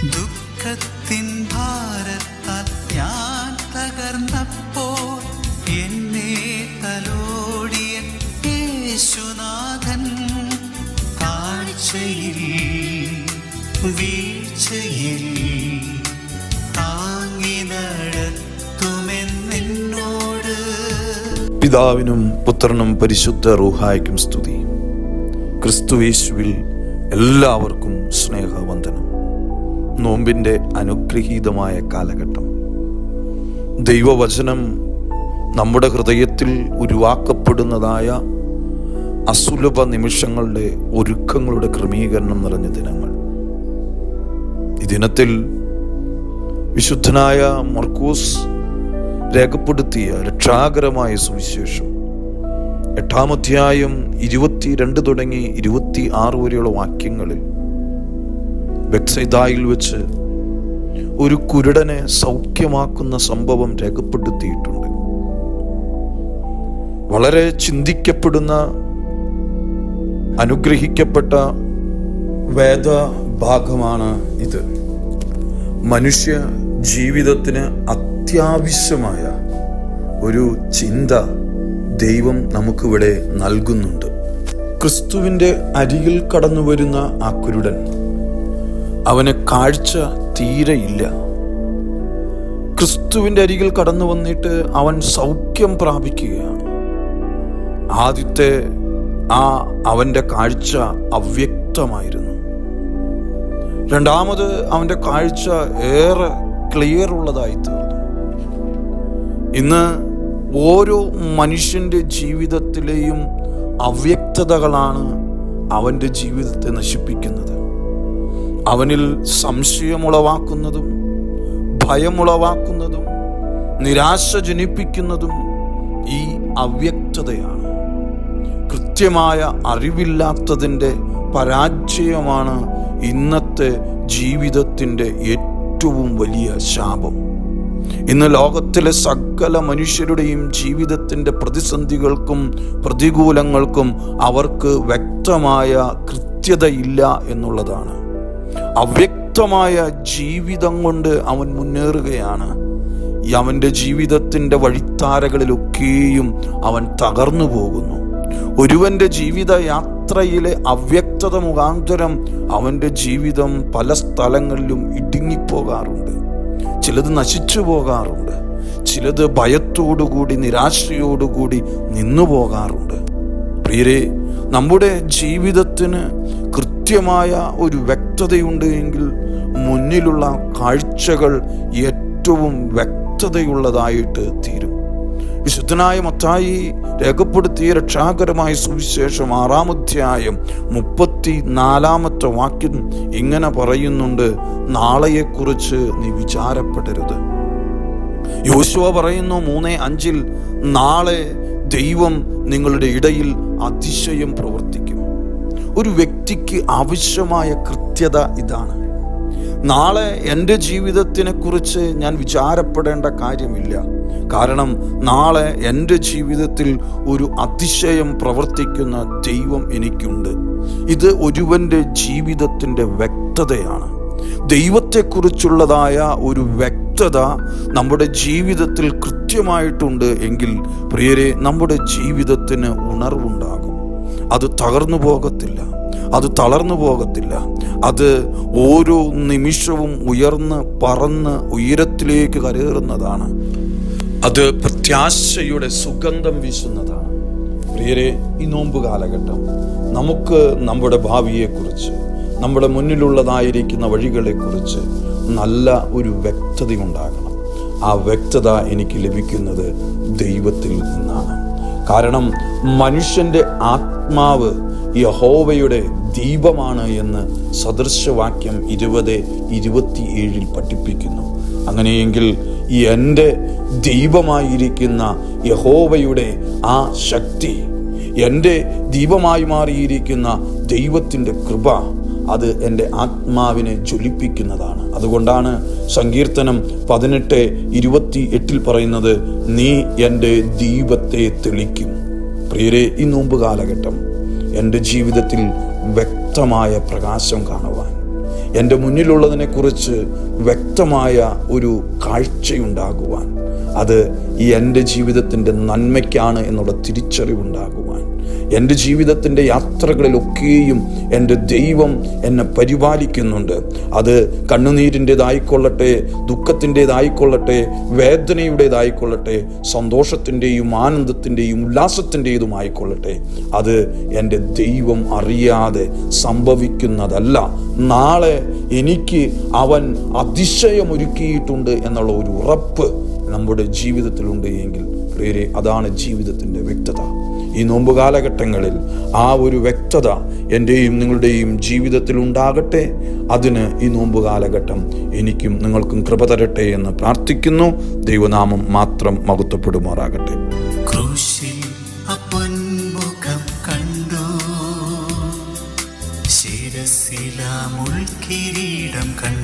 ദുഃഖത്തിൻ ഭാരത്താൽ ഞാൻ തകർന്നപ്പോൾ എന്നെ തലോടിയ യേശുനാഥൻ താഴ്ചയിൽ വീഴ്ചയിൽ പിതാവിനും പുത്രനും പരിശുദ്ധ റൂഹായ്ക്കും സ്തുതി. ക്രിസ്തുവേശുവിൽ എല്ലാവർക്കും സ്നേഹവന്ദനം. നോമ്പിന്റെ അനുഗ്രഹീതമായ കാലഘട്ടം. ദൈവവചനം നമ്മുടെ ഹൃദയത്തിൽ ഉരുവാക്കപ്പെടുന്നതായ അസുലഭ നിമിഷങ്ങളുടെ ഒരുക്കങ്ങളുടെ ക്രമീകരണം നിറഞ്ഞ ദിനങ്ങൾ. ഈ ദിനത്തിൽ വിശുദ്ധനായ മർക്കൂസ് രേഖപ്പെടുത്തിയ രക്ഷാകരമായ സുവിശേഷം. എട്ടാം അധ്യായം ഇരുപത്തിരണ്ട് തുടങ്ങി ഇരുപത്തി ആറ് വരെയുള്ള വാക്യങ്ങളിൽ ബെക്സൈദായിൽ വെച്ച് ഒരു കുരുടനെ സൗഖ്യമാക്കുന്ന സംഭവം രേഖപ്പെടുത്തിയിട്ടുണ്ട്. വളരെ ചിന്തിക്കപ്പെടുന്ന അനുഗ്രഹിക്കപ്പെട്ട വേദ ഭാഗമാണ് ഇത്. മനുഷ്യ ജീവിതത്തിന് അത്യാവശ്യമായ ഒരു ചിന്ത ദൈവം നമുക്കിവിടെ നൽകുന്നുണ്ട്. ക്രിസ്തുവിന്റെ അരികിൽ കടന്നു വരുന്ന ആ കുരുടൻ അവന് കാഴ്ച തീരെയില്ല. ക്രിസ്തുവിന്റെ അരികിൽ കടന്നു വന്നിട്ട് അവൻ സൗഖ്യം പ്രാപിക്കുകയാണ്. ആദ്യത്തെ ആ അവന്റെ കാഴ്ച അവ്യക്തമായിരുന്നു. രണ്ടാമത് അവന്റെ കാഴ്ച ഏറെ ക്ലിയർ ഉള്ളതായി തീർന്നു. ഇന്ന് ഓരോ മനുഷ്യന്റെ ജീവിതത്തിലെയും അവ്യക്തതകളാണ് അവന്റെ ജീവിതത്തെ നശിപ്പിക്കുന്നത്. അവനിൽ സംശയമുളവാക്കുന്നതും ഭയമുളവാക്കുന്നതും നിരാശ ജനിപ്പിക്കുന്നതും ഈ അവ്യക്തതയാണ്. കൃത്യമായ അറിവില്ലാത്തതിന്റെ പരാജയമാണ് ഇന്നത്തെ ജീവിതത്തിന്റെ ഏറ്റവും വലിയ ശാപം. ഇന്ന് ലോകത്തിലെ സകല മനുഷ്യരുടെയും ജീവിതത്തിന്റെ പ്രതിസന്ധികൾക്കും പ്രതികൂലങ്ങൾക്കും അവർക്ക് വ്യക്തമായ കൃത്യതയില്ല എന്നുള്ളതാണ്. അവ്യക്തമായ ജീവിതം കൊണ്ട് അവൻ മുന്നേറുകയാണ്. അവന്റെ ജീവിതത്തിന്റെ വഴിത്താരകളിലൊക്കെയും അവൻ തകർന്നു പോകുന്നു. ഒരുവന്റെ ജീവിത യാത്രയിലെ അവ്യക്തത മുഖാന്തരം അവന്റെ ജീവിതം പല സ്ഥലങ്ങളിലും ഇടുങ്ങിപ്പോകാറുണ്ട്. ചിലത് നശിച്ചു പോകാറുണ്ട്. ചിലത് ഭയത്തോടുകൂടി നിരാശയോടുകൂടി നിന്നു പോകാറുണ്ട്. പ്രിയരെ നമ്മുടെ ജീവിതത്തിന് കൃത്യമായ ഒരു വ്യക്തതയുണ്ട് എങ്കിൽ മുന്നിലുള്ള കാഴ്ചകൾ ഏറ്റവും വ്യക്തതയുള്ളതായിട്ട് തീരും. വിശുദ്ധനായ മത്തായി രേഖപ്പെടുത്തിയ രക്ഷാകരമായ സുവിശേഷം ആറാമധ്യായം മുപ്പത്തി നാലാമത്തെ വാക്യം ഇങ്ങനെ പറയുന്നുണ്ട് നാളെയെക്കുറിച്ച് നീ വിചാരപ്പെടരുത്. യോശുവ പറയുന്നു മൂന്നേ അഞ്ചിൽ നാളെ ദൈവം നിങ്ങളുടെ ഇടയിൽ അതിശയം പ്രവർത്തിക്കും. ഒരു വ്യക്തിക്ക് ആവശ്യമായ കൃത്യത ഇതാണ്. നാളെ എന്റെ ജീവിതത്തിനെ കുറിച്ച് ഞാൻ വിചാരപ്പെടേണ്ട കാര്യമില്ല. കാരണം നാളെ എന്റെ ജീവിതത്തിൽ ഒരു അതിശയം പ്രവർത്തിക്കുന്ന ദൈവം എനിക്കുണ്ട്. ഇത് ഒരുവന്റെ ജീവിതത്തിന്റെ വ്യക്തതയാണ്. ദൈവത്തെക്കുറിച്ചുള്ളതായ ഒരു വ്യക്തത നമ്മുടെ ജീവിതത്തിൽ കൃത്യമായിട്ടുണ്ട് എങ്കിൽ പ്രിയരെ നമ്മുടെ ജീവിതത്തിന് ഉണർവുണ്ടാകും. അത് തകർന്നു പോകത്തില്ല. അത് തളർന്നു പോകത്തില്ല. അത് ഓരോ നിമിഷവും ഉയർന്ന് പറന്ന് ഉയരത്തിലേക്ക് കരേറുന്നതാണ് അത് പ്രത്യാശയുടെ സുഗന്ധം വീശുന്നതാണ്. പ്രിയരെ ഈ നോമ്പ് കാലഘട്ടം നമുക്ക് നമ്മുടെ ഭാവിയെക്കുറിച്ച് നമ്മുടെ മുന്നിലുള്ളതായിരിക്കുന്ന വഴികളെക്കുറിച്ച് നല്ല ഒരു വ്യക്തതയുണ്ടാകണം. ആ വ്യക്തത എനിക്ക് ലഭിക്കുന്നത് ദൈവത്തിൽ നിന്നാണ്. കാരണം മനുഷ്യന്റെ ആത്മാവ് യഹോവയുടെ ദീപമാണ് എന്ന് സദൃശവാക്യം ഇരുപത് ഇരുപത്തിയേഴിൽ പഠിപ്പിക്കുന്നു. അങ്ങനെയെങ്കിൽ എന്റെ ദീപമായിരിക്കുന്ന യഹോവയുടെ ആ ശക്തി എന്റെ ദീപമായി മാറിയിരിക്കുന്ന ദൈവത്തിന്റെ കൃപ അത് എന്റെ ആത്മാവിനെ ജ്വലിപ്പിക്കുന്നതാണ്. അതുകൊണ്ടാണ് സങ്കീർത്തനം പതിനെട്ട് ഇരുപത്തി എട്ടിൽ പറയുന്നത് നീ എന്റെ ദീപത്തെ തെളിക്കും. പ്രിയരെ ഈ നോമ്പ് കാലഘട്ടം എന്റെ ജീവിതത്തിൽ വ്യക്തമായ പ്രകാശം കാണുവാൻ എന്റെ മുന്നിലുള്ളതിനെക്കുറിച്ച് വ്യക്തമായ ഒരു കാഴ്ചയുണ്ടാകുവാൻ അത് ഈ എന്റെ ജീവിതത്തിന്റെ നന്മയ്ക്കാണ് എന്നുള്ള തിരിച്ചറിവുണ്ടാകുവാൻ എന്റെ ജീവിതത്തിന്റെ യാത്രകളിലൊക്കെയും എന്റെ ദൈവം എന്നെ പരിപാലിക്കുന്നുണ്ട്. അത് കണ്ണുനീരിന്റെതായിക്കൊള്ളട്ടെ ദുഃഖത്തിന്റെതായിക്കൊള്ളട്ടെ വേദനയുടേതായിക്കൊള്ളട്ടെ സന്തോഷത്തിന്റെയും ആനന്ദത്തിന്റെയും ഉല്ലാസത്തിന്റെതുമായിക്കൊള്ളട്ടെ. അത് എന്റെ ദൈവം അറിയാതെ സംഭവിക്കുന്നതല്ല. നാളെ എനിക്ക് അവൻ അതിശയമൊരുക്കിയിട്ടുണ്ട് എന്നുള്ള ഒരു ഉറപ്പ് നമ്മുടെ ജീവിതത്തിലുണ്ട് എങ്കിൽ പ്രിയരെ അതാണ് ജീവിതത്തിന്റെ വ്യക്തത. ഈ നോമ്പ് കാലഘട്ടങ്ങളിൽ ആ ഒരു വ്യക്തത എന്റെയും നിങ്ങളുടെയും ജീവിതത്തിൽ ഉണ്ടാകട്ടെ. അതിന് ഈ നോമ്പ് കാലഘട്ടം എനിക്കും നിങ്ങൾക്കും കൃപ തരട്ടെ എന്ന് പ്രാർത്ഥിക്കുന്നു. ദൈവനാമം മാത്രം മകുത്തപ്പെടുമാറാകട്ടെ ശിരസിലാമുൾ കിരീടം കണ്ടു.